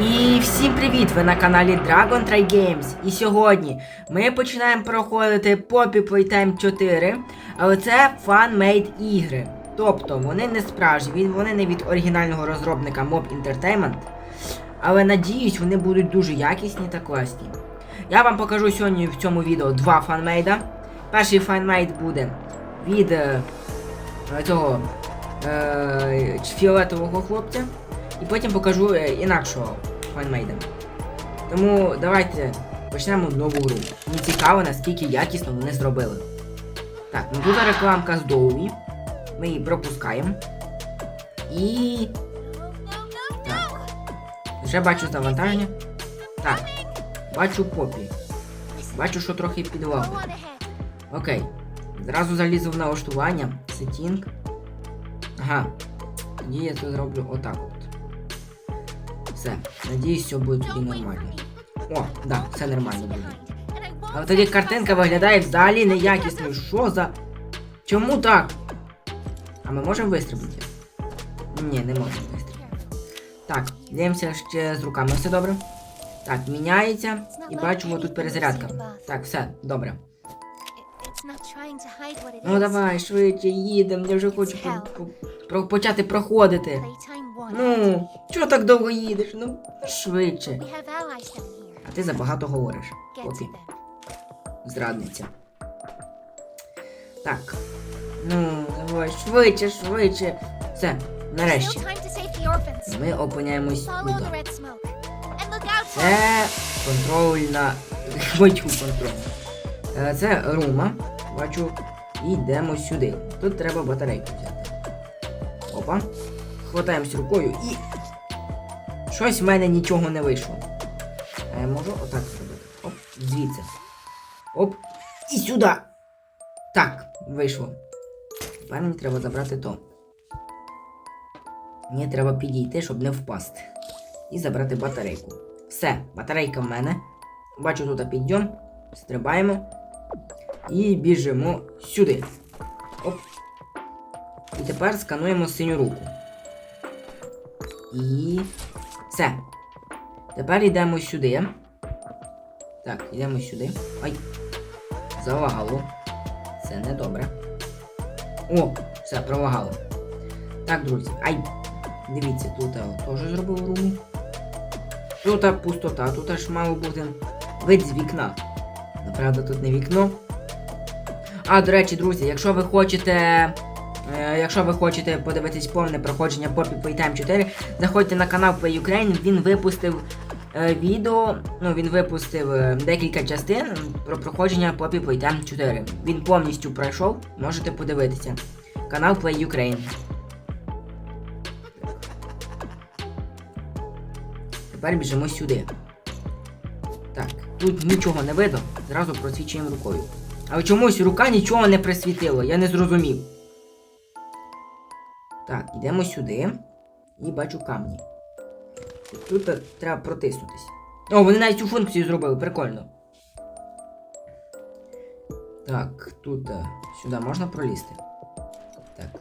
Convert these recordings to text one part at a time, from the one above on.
І всім привіт! Ви на каналі Dragon Try Games. І сьогодні ми починаємо проходити Poppy Playtime 4, але це fan-made ігри. Тобто вони не справжні, вони не від оригінального розробника Mob Entertainment. Але надіюсь, вони будуть дуже якісні та класні. Я вам покажу сьогодні в цьому відео два фанмейда. Перший фанмейд буде від е, цього е, фіолетового хлопця. І потім покажу е, інакшого фанмейда. Тому давайте почнемо нову гру. Мені цікаво, наскільки якісно вони зробили. Так, ну тут рекламка з Доуві. Ми її пропускаємо. І. Так. Вже бачу завантаження. Так. Бачу попі. Бачу, що трохи підлагою. Окей. Зразу залізу в налаштування. Сетінг. Ага. Тоді я це зроблю отак от. Все. Надіюсь, все буде тоді нормально. О, да, все нормально буде. Але тоді картинка виглядає взагалі неякісною. Що за. Чому так? А ми можемо вистрибнути? Ні, не можемо вистрибнути. Так, дивимося ще з руками все добре. Так, міняється. І бачимо тут перезарядка. Так, все, добре. Ну давай, швидше їдемо, я вже хочу по- по- почати проходити. Ну, чого так довго їдеш? Ну, швидше. А ти забагато говориш. Попі, зрадниця. Так. Ну, давай, швидше, швидше. Все, нарешті. Ми опиняємось тут. Це контрольна. Бачу контроль. Е, Це рума. Бачу. Йдемо сюди. Тут треба батарейку взяти. Опа. Хватаємось рукою і. Щось в мене нічого не вийшло. А я можу отак зробити. Оп, звідси. Оп. І сюди. Так, вийшло. Тепер мені треба забрати то. Мені треба підійти, щоб не впасти. І забрати батарейку. Все, батарейка в мене. Бачу тут підйом. Стрибаємо. І біжимо сюди. Оп. І тепер скануємо синю руку. І. Все. Тепер йдемо сюди. Так, йдемо сюди. Ай. Залагало. Це не добре. О, все, пролагало. Так, друзі. Ай! Дивіться, тут я теж зробив руму. Тут пустота, тут аж мало бути вид з вікна. Направда, тут не вікно. А, до речі, друзі, якщо ви хочете. Е, якщо ви хочете подивитись повне проходження Poppy Playtime 4, заходьте на канал Play Ukraine, він випустив е, відео, ну він випустив е, декілька частин про проходження Poppy Playtime 4. Він повністю пройшов, можете подивитися. Канал Play Ukraine. Тепер біжимо сюди. Так, тут нічого не видно, зразу просвічуємо рукою. Але чомусь рука нічого не присвітила, я не зрозумів. Так, йдемо сюди. І бачу камні. Тут е, треба протиснутись. О, вони навіть цю функцію зробили, прикольно. Так, тут е, сюди можна пролізти. Так.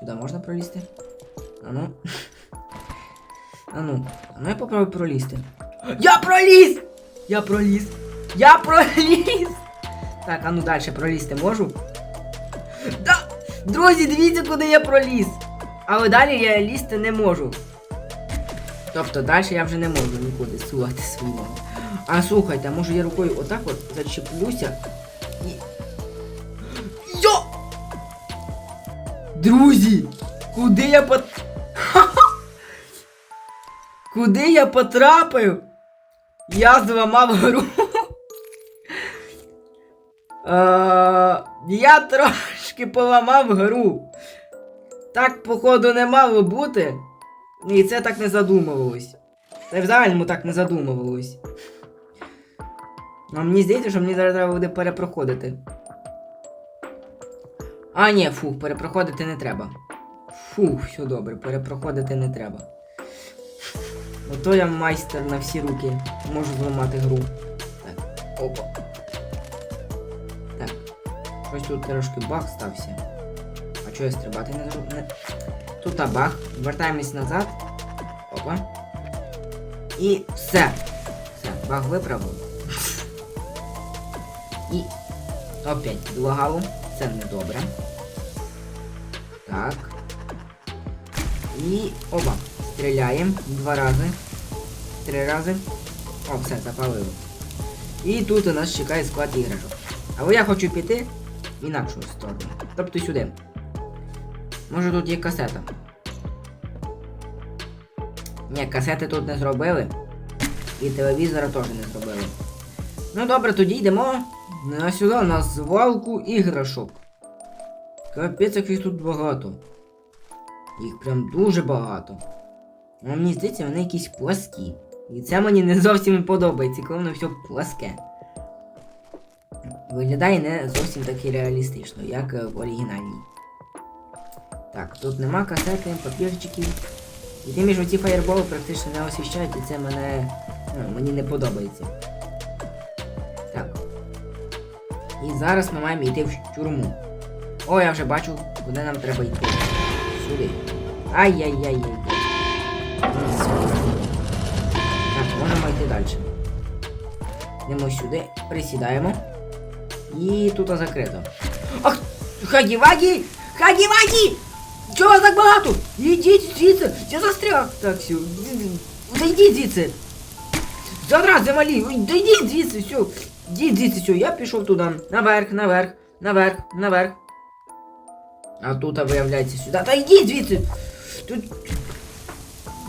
Сюди можна пролізти. Ану. Ану. Ану я попробую пролізти. Я проліз! Я проліз! Я проліз! Так, а ну далі пролізти можу. Друзі, дивіться, куди я проліз. Але далі я лізти не можу. Тобто далі я вже не можу нікуди сувати свої ноги. А слухайте, може я рукою отак от зачеплюся і. Йо! Друзі! Куди я пот... Куди я потрапив? Я зламав гру. Е, я трошки поламав гру. Так, походу, не мало бути. І це так не задумувалось. Це в загальному так не задумувалось. А мені здається, що мені зараз треба буде перепроходити. А, ні, фух, перепроходити не треба. Фух, все добре, перепроходити не треба. Ото я майстер на всі руки. Можу зламати гру. Так, опа. Щось тут трошки баг стався. А чого я стрибати не зроб... Не... Тут баг. Вертаємось назад. Опа. І все. Все, баг виправив. І опять лагало. Це недобре. Так. І оба. Стріляємо два рази. Три рази. О, все, запалило. І тут у нас чекає склад іграшок. Але я хочу піти інакшу сторону. Тобто сюди. Може тут є касета. Ні, касети тут не зробили. І телевізора теж не зробили. Ну добре, тоді йдемо на сюди, на звалку іграшок. Капець, їх тут багато. Їх прям дуже багато. А мені здається, вони якісь пласкі. І це мені не зовсім подобається, коли воно все пласке. Виглядає не зовсім таки реалістично, як е, в оригінальній. Так, тут нема касети, папірчиків. І тим більше ці фаєрболи практично не освіщають, і це мене. Ну, мені не подобається. Так. І зараз ми маємо йти в тюрму. О, я вже бачу, куди нам треба йти. Сюди. Ай-яй-яй-яй. Так, можемо йти далі. Йдемо сюди, присідаємо. І тут закрито. Ах! Хагі-вагі! Хагі-вагі! Чого так багато? Ідіть звідси! Я застряг! Так, все. Зайдіть звідси! Зарази малі! Ой, да йдіть звідси, все! Йдіть звідси, все, я пішов туди. Наверх, наверх, наверх, наверх. А тут, а, виявляється, сюди. Та йдіть звідси! Тут.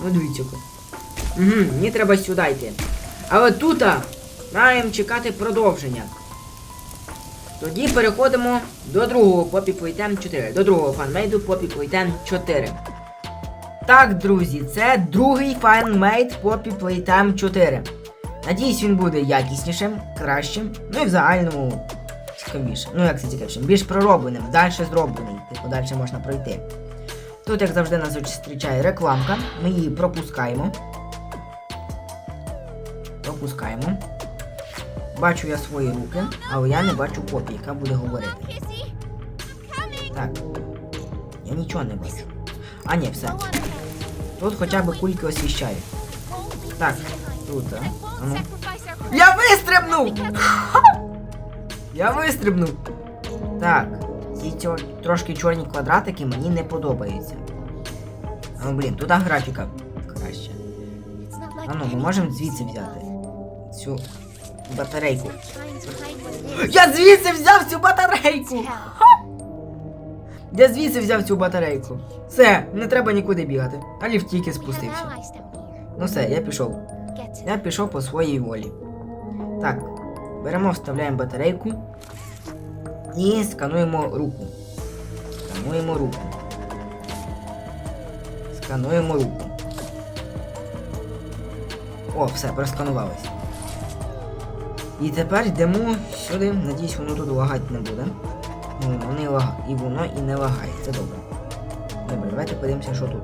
Ну дивіться. Угу, мені треба сюди йти. Але тут маємо чекати продовження. Тоді переходимо до другого Poppy Playtime 4. До другого фанмейду Poppy Playtime 4. Так, друзі, це другий фанмейд Poppy Playtime 4. Надіюсь, він буде якіснішим, кращим, ну і в загальному цікавішим. Ну як це цікавішим? Більш проробленим, далі зроблений, типу далі можна пройти. Тут, як завжди, нас зустрічає рекламка. Ми її пропускаємо. Пропускаємо. Бачу я свої руки, але я не бачу попі, яка буде говорити. Так. Я нічого не бачу. А ні, все. Тут хоча б кульки освіщають. Так, тут, а. А ну. Я вистрибнув! Я вистрибнув! Так, ці трошки чорні квадратики мені не подобаються. Ну блін, тут графіка краще. А ну, ми можемо звідси взяти цю батарейку. Я звідси взяв цю батарейку! Я звідси взяв цю батарейку. Все, не треба нікуди бігати. А ліфт тільки спустився. Ну все, я пішов. Я пішов по своїй волі. Так, беремо, вставляємо батарейку і скануємо руку. Скануємо руку. Скануємо руку. О, все, просканувалось. І тепер йдемо сюди. Надіюсь, воно тут лагати не буде. Ну, воно не лага... І воно і не лагає. Це добре. Добре, давайте подивимося, що тут.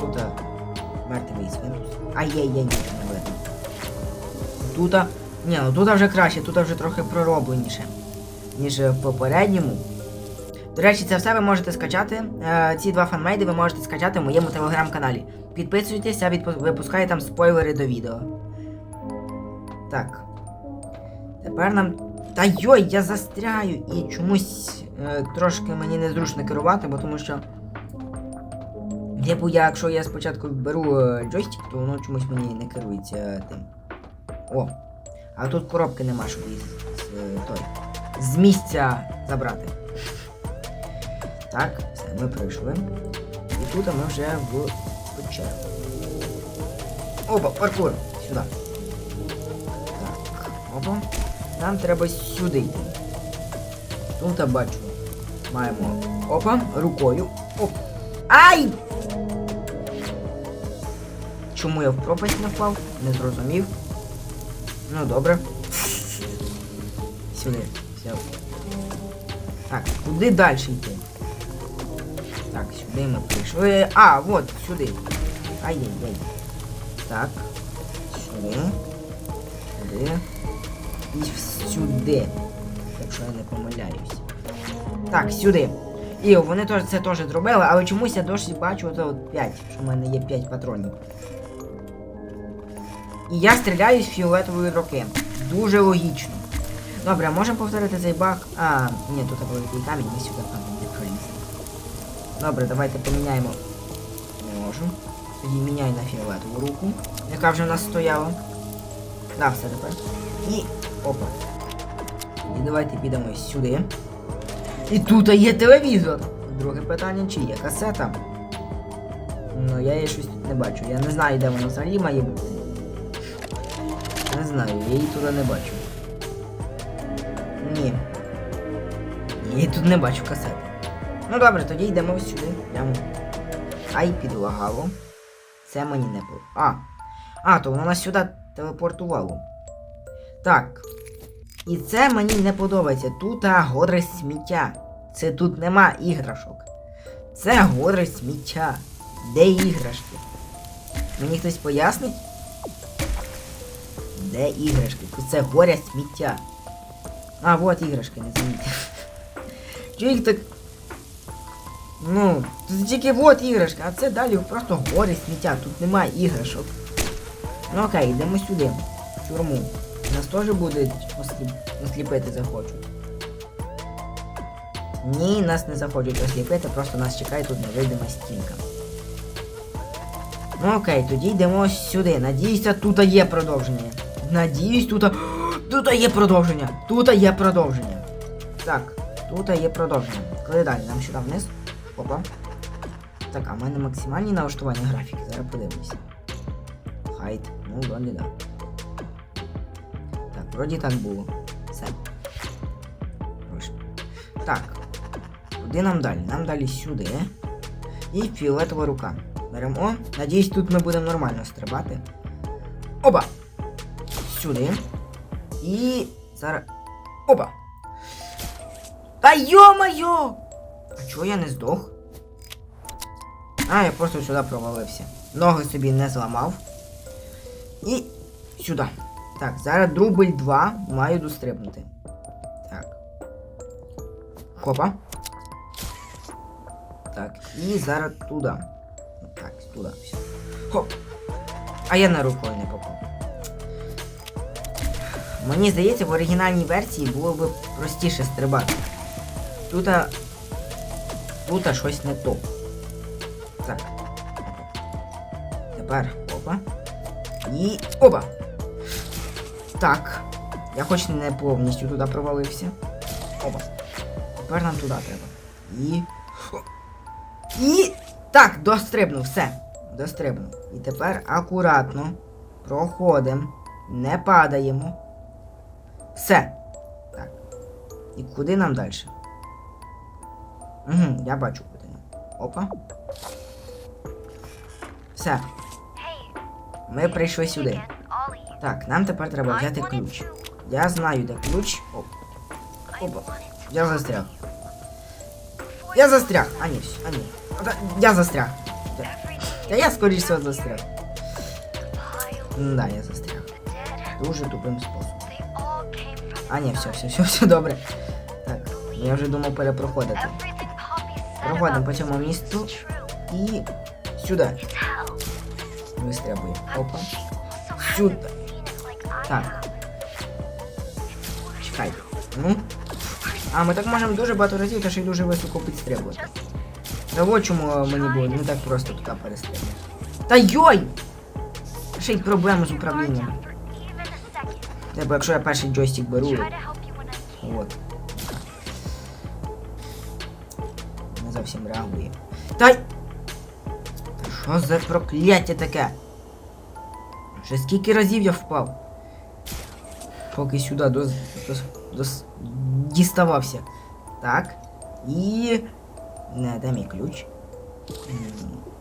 Тут а, мертвий свинус. Ай-яй-яй, не видно. Тут. Ні, ну тут вже краще, тут вже трохи проробленіше, ніж в попередньому. До речі, це все ви можете скачати. Е, ці два фанмейди ви можете скачати в моєму телеграм-каналі. Підписуйтесь, я відпу- випускаю там спойлери до відео. Так. Тепер нам. Та йой, я застряю і чомусь е, трошки мені незручно керувати, бо тому що. Типу, я, якщо я спочатку беру е, джойстик, то воно чомусь мені не керується е, тим. О! А тут коробки нема, щоб її з, е, той, з місця забрати. Так, все, ми пройшли. І тут ми вже в печеру. Опа, паркур! Сюди. Опа. Нам треба сюди йти. Тут бачу. Маємо. Опа, рукою. Оп. Ай! Чому я в пропасть не впав? Не зрозумів. Ну добре. Сюди. Все. Так, куди далі йти? Так, сюди ми прийшли. А, от, сюди. Ай-яй-яй. Так. Сюди. Сюди. І сюди. Якщо я не помиляюсь. Так, сюди. І вони це теж зробили, але чомусь я досі бачу це от 5, що в мене є 5 патронів. І я стріляю з фіолетової руки. Дуже логічно. Добре, можемо повторити цей баг. А, ні, тут великий камінь, ми сюди камінь не проліземо. Добре, давайте поміняємо. Не можу. Тоді міняй на фіолетову руку, яка вже в нас стояла. Да, все тепер. І. Опа. І давайте підемо сюди. І тут є телевізор. Друге питання, чи є касета? Ну, я її щось тут не бачу. Я не знаю, де вона взагалі має бути. Не знаю, я її туди не бачу. Ні. Я її тут не бачу касети. Ну добре, тоді йдемо сюди. Прямо. Ай, підлагало. Це мені не по. А! А, то воно нас сюди телепортувало. Так. І це мені не подобається. Тут а, сміття. Це тут нема іграшок. Це гори сміття. Де іграшки? Мені хтось пояснить? Де іграшки? Це горя сміття. А, вот іграшки, не замітьте. Чого їх так. Ну, тут тільки вот іграшка, а це далі просто гори сміття, тут немає іграшок. Ну окей, йдемо сюди, в тюрму. Нас теж будуть осліп... осліпити захочуть. Ні, нас не захочуть осліпити, просто нас чекає тут невидима стінка. Ну окей, тоді йдемо сюди. Надіюся, тут є продовження. Надіюсь, тут. Тут є продовження. Тут є продовження. Так, тут є продовження. Коли далі? Нам сюди вниз. Опа. Так, а в мене максимальні налаштування графіки. Зараз подивимося. Хайт. Ну, вроді да. Так, вроді так було. Все. Прошу. Так. Куди нам далі? Нам далі сюди. І фіолетова рука. Беремо. Надіюсь, тут ми будемо нормально стрибати. Оба! Сюди. І. Зараз. Опа! Та йо-моє! А чого я не здох? А, я просто сюди провалився. Ноги собі не зламав. І сюди. Так, зараз дубль 2 маю дострибнути. Так. Хопа. Так, і зараз туди. Так, туди. Все. Хоп. А я на рукою не попав. Мені здається, в оригінальній версії було б простіше стрибати. Тут. Тут щось не то. Так. Тепер опа. І. Опа! Так. Я хоч не повністю туди провалився. Опа. Тепер нам туди треба. І. І. Так, дострибнув, все. Дострибнув. І тепер акуратно проходимо. Не падаємо. Все. Так. І куди нам далі? Угу, я бачу куди нам. Опа. Все. Ми прийшли сюди. Так, нам тепер треба взяти ключ. Я знаю, де ключ. Оп. Опа. Я застряг. Я застряг. А всё, а ні. Я застряг. Та я скоріше всього застряг. Да, я застряг. Дуже тупим способом. А ні, все, все, все, все добре. Так, я вже думав перепроходити. Проходимо по цьому місту І сюди. Вистрибує. Опа. Сюди. Так. Чекай. Ну. А, ми так можемо дуже багато разів, та ще й дуже високо підстрибувати. Та от чому мені було не так просто туди перестрибувати. Та йой! Ще й проблеми з управлінням. Типу, якщо я перший джойстик беру, от. Не зовсім реагує. Та й... Та що за прокляття таке? Вже скільки разів я впав? Поки сюди до, до, до, діставався. Так. І. Не, дай мій ключ.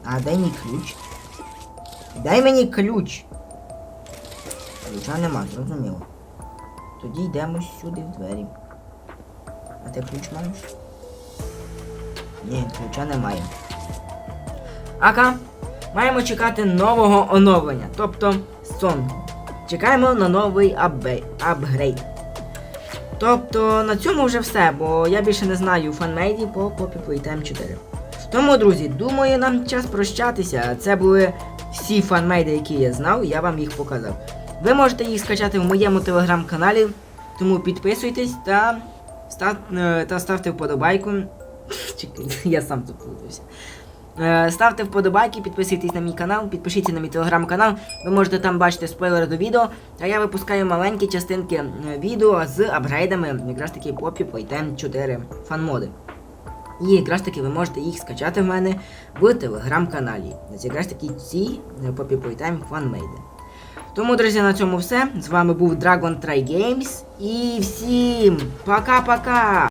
А дай мій ключ. Дай мені ключ. Ключа нема, зрозуміло. Тоді йдемо сюди в двері. А ти ключ маєш? Ні, ключа немає. Ака, маємо чекати нового оновлення, тобто сон. Чекаємо на новий апгрейд. Тобто на цьому вже все, бо я більше не знаю фанмейдів по Poppy Playtime 4. Тому, друзі, думаю, нам час прощатися. Це були всі фанмейди, які я знав, я вам їх показав. Ви можете їх скачати в моєму телеграм-каналі, тому підписуйтесь та, став, е, та ставте вподобайку. Я сам тут плутався. Е, Ставте вподобайки, підписуйтесь на мій канал, підпишіться на мій телеграм-канал. Ви можете там бачити спойлери до відео. А я випускаю маленькі частинки е, відео з апгрейдами, якраз таки Poppy Playtime 4 фанмоди. І якраз таки ви можете їх скачати в мене в телеграм-каналі. Якраз таки ці е, Poppy Playtime фанмейди. Тому, друзі, на цьому все. З вами був Dragon Try Games. І всім пока-пока!